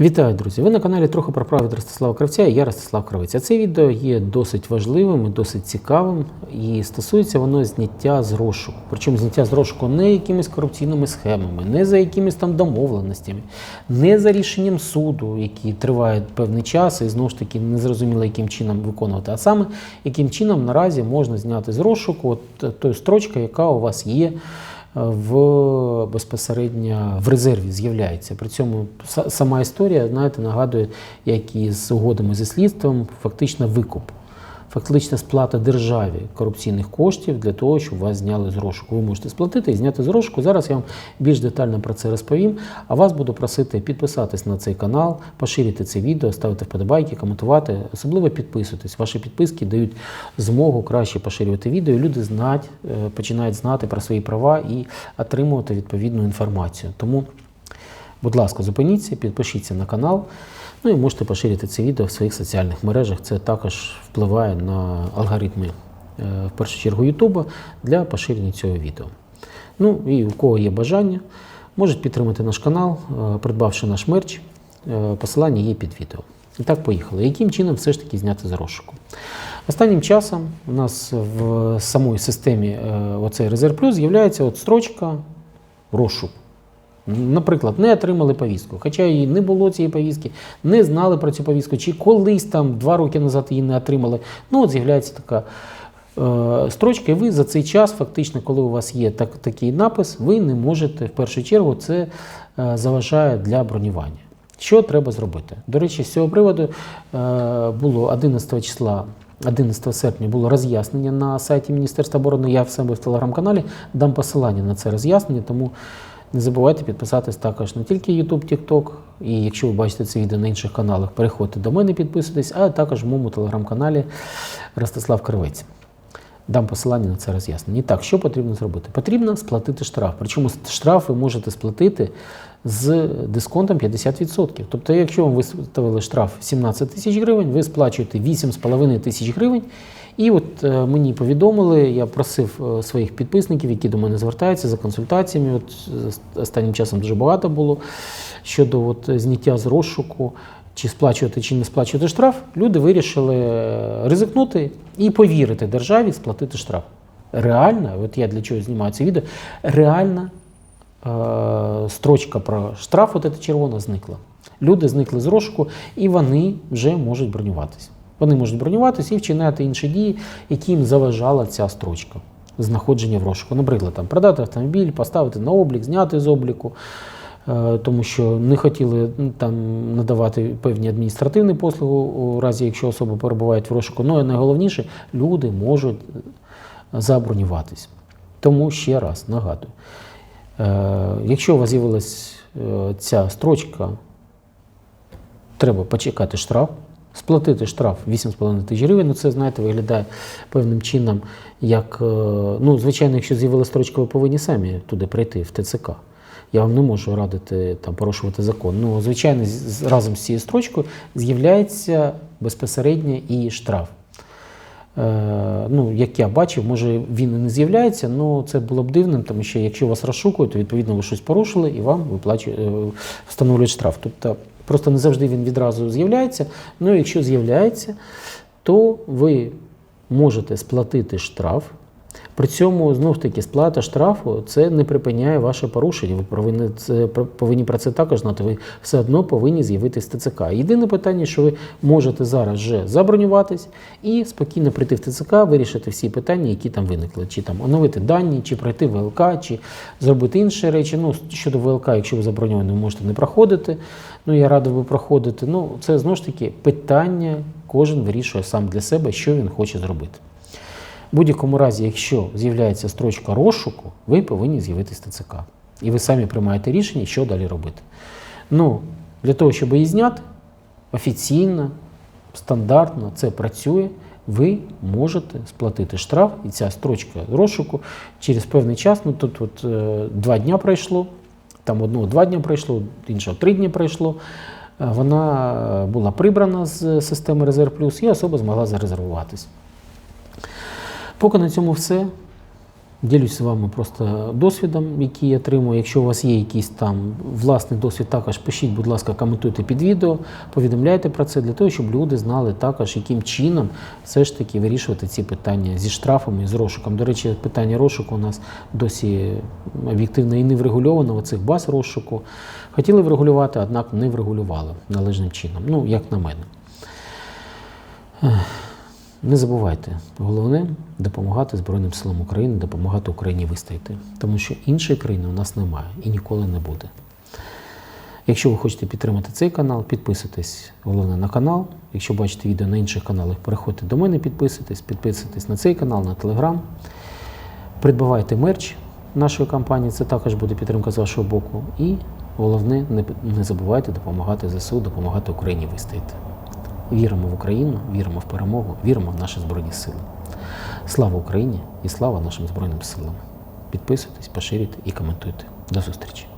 Вітаю, друзі! Ви на каналі трохи про право Ростислава Кравця і я Ростислав Кравець. А Це відео є досить важливим і досить цікавим, і стосується воно зняття з розшуку. Причому зняття з розшуку не якимись корупційними схемами, не за якимись там домовленостями, не за рішенням суду, які тривають певний час, і знову ж таки не зрозуміло, яким чином виконувати, а саме яким чином наразі можна зняти з розшуку от тою строчка, яка у вас є в безпосередньо в резерві з'являється. При цьому сама історія, знаєте, нагадує, як і з угодами зі слідством, фактично викуп. Фактична сплата державі корупційних коштів для того, щоб вас зняли з розшуку. Ви можете сплатити і зняти з розшуку. Зараз я вам більш детально про це розповім. А вас буду просити підписатись на цей канал, поширити це відео, ставити вподобайки, коментувати. Особливо підписуйтесь. Ваші підписки дають змогу краще поширювати відео. Люди знать, е, починають знати про свої права і отримувати відповідну інформацію. Тому, будь ласка, зупиніться, підпишіться на канал. Ну і можете поширити це відео в своїх соціальних мережах. Це також впливає на алгоритми, е, в першу чергу, Ютуба для поширення цього відео. Ну і у кого є бажання, можуть підтримати наш канал, е, придбавши наш мерч. Е, Посилання є під відео. І так, поїхали. Яким чином все ж таки зняти з розшуку? Останнім часом у нас в самій системі оцей резерв плюс з'являється от строчка розшук. Наприклад, не отримали повістку, хоча її не було цієї повістки, не знали про цю повістку, чи колись там два роки назад її не отримали. Ну, от з'являється така е, строчка, і ви за цей час, фактично, коли у вас є так, такий напис, ви не можете в першу чергу це е, заважає для бронювання. Що треба зробити? До речі, з цього приводу е, було 11 числа. 11 серпня було роз'яснення на сайті Міністерства оборони. Я в себе в телеграм-каналі дам посилання на це роз'яснення, тому не забувайте підписатись також не тільки YouTube, TikTok, і якщо ви бачите це відео на інших каналах, переходьте до мене, підписуйтесь, а також в моєму телеграм-каналі Ростислав Кривець. Дам посилання на це роз'яснення. І так, що потрібно зробити? Потрібно сплатити штраф. Причому штраф ви можете сплатити з дисконтом 50%. Тобто, якщо вам виставили штраф 17 тисяч гривень, ви сплачуєте 8,5 тисяч гривень. І от е, мені повідомили, я просив е, своїх підписників, які до мене звертаються за консультаціями. От останнім часом дуже багато було щодо от, зняття з розшуку, чи сплачувати, чи не сплачувати штраф. Люди вирішили е, ризикнути і повірити державі сплатити штраф. Реально, от я для чого знімаю це відео, реальна е, строчка про штраф, от ця червона, зникла. Люди зникли з розшуку і вони вже можуть бронюватися. Вони можуть бронюватися і вчиняти інші дії, які їм заважала ця строчка знаходження в розшуку. Наприклад, там, продати автомобіль, поставити на облік, зняти з обліку, е, тому що не хотіли ну, там, надавати певні адміністративні послуги у разі, якщо особи перебувають в розшуку. Ну і найголовніше, люди можуть забронюватись. Тому ще раз нагадую, е, якщо у вас з'явилася е, ця строчка, треба почекати штраф, сплатити штраф 8,5 тисяч гривень. Ну, це, знаєте, виглядає певним чином, як, е, ну, звичайно, якщо з'явилася строчка, ви повинні самі туди прийти, в ТЦК. Я вам не можу радити там порушувати закон. Ну, звичайно, разом з цією строчкою з'являється безпосередньо і штраф. Е, ну, як я бачив, може він і не з'являється, але це було б дивним, тому що якщо вас розшукують, то відповідно ви щось порушили і вам виплачують, е, встановлюють штраф. Тобто просто не завжди він відразу з'являється. Ну, якщо з'являється, то ви можете сплатити штраф. При цьому знов таки сплата штрафу це не припиняє ваше порушення. Ви повинні це повинні про це також знати. Ви все одно повинні з'явитись ТЦК. Єдине питання, що ви можете зараз вже забронюватись і спокійно прийти в ТЦК, вирішити всі питання, які там виникли, чи там оновити дані, чи пройти ВЛК, чи зробити інші речі. Ну щодо ВЛК, якщо ви заброньовані, ви можете не проходити. Ну я радий би проходити. Ну це знову ж таки питання. Кожен вирішує сам для себе, що він хоче зробити. В будь-якому разі, якщо з'являється строчка розшуку, ви повинні з'явитись в ТЦК. І ви самі приймаєте рішення, що далі робити. Ну, для того, щоб її зняти, офіційно, стандартно це працює, ви можете сплатити штраф, і ця строчка розшуку через певний час, ну тут от, е, два дня пройшло, там одного два дня пройшло, іншого три дні пройшло. е, Вона була прибрана з системи Резерв Плюс, і особа змогла зарезервуватись. Поки на цьому все. Ділюсь з вами просто досвідом, який я отримую. Якщо у вас є якийсь там власний досвід, також пишіть, будь ласка, коментуйте під відео, повідомляйте про це для того, щоб люди знали також, яким чином все ж таки вирішувати ці питання зі штрафами і з розшуком. До речі, питання розшуку у нас досі об'єктивно і не врегульовано. Цих баз розшуку хотіли врегулювати, однак не врегулювали належним чином. Ну, як на мене. Не забувайте, головне допомагати Збройним силам України, допомагати Україні вистояти, тому що іншої країни у нас немає і ніколи не буде. Якщо ви хочете підтримати цей канал, підписуйтесь головне на канал. Якщо бачите відео на інших каналах, переходьте до мене, підписуйтесь, підписуйтесь на цей канал, на телеграм. Придбавайте мерч нашої компанії, це також буде підтримка з вашого боку. І головне, не, забувайте допомагати ЗСУ, допомагати Україні вистояти. Віримо в Україну, віримо в перемогу, віримо в наші Збройні Сили. Слава Україні і слава нашим Збройним силам! Підписуйтесь, поширюйте і коментуйте. До зустрічі!